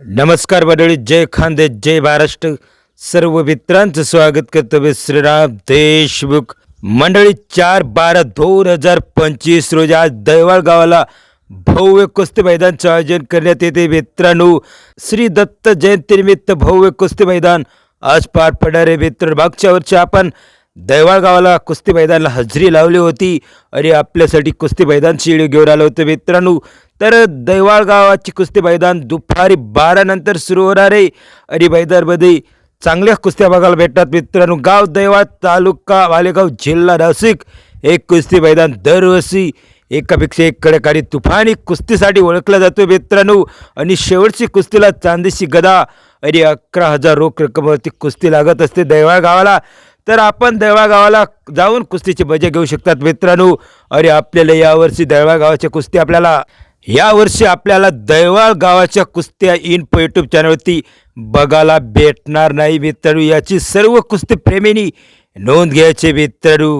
नमस्कार मंडळी जय खानदे जय महाराष्ट्र. सर्व मित्रांचं स्वागत करतो मी श्रीराम देशमुख. मंडळी चार बारा दोन हजार पंचवीस रोजी आज दैवाळ गावाला भव्य कुस्ती मैदानचं आयोजन करण्यात येते. मित्रांनो श्री दत्त जयंतीनिमित्त भव्य कुस्ती मैदान आज पार पडणारे मित्र मागच्या वर्षी आपण दैवाळ गावाला कुस्ती मैदानाला हजेरी लावली होती आणि आपल्यासाठी कुस्ती मैदानची शिळी घेऊन आलो होतो. मित्रांनो तर दैवाळ गावाची कुस्ती मैदान दुपारी बारानंतर सुरू होणार आहे. आणि मैदानमध्ये चांगल्या कुस्त्या बघायला भेटतात मित्रांनो. गाव दैवाळ तालुका वालेगाव जिल्हा नाशिक. एक कुस्ती मैदान दरवर्षी एकापेक्षा एक कडक तुफानी कुस्तीसाठी ओळखला जातो मित्रांनो. आणि शेवटची कुस्तीला चांदीशी गदा आणि अकरा हजार रोख रकमेवरती कुस्ती लागत असते दैवाळ गावाला तर आपण दैवा गावाला जाऊन कुस्तीची मजा घेऊ शकतात मित्रांनो. अरे आपल्याला यावर्षी दैवा गावाच्या कुस्ती आपल्याला यावर्षी आपल्याला दैवाळ गावाच्या कुस्त्या इन यूट्यूब चॅनलवरती बघायला भेटणार नाही मित्रांनो. याची सर्व कुस्ती प्रेमींनी नोंद घ्यायची मित्रांनो.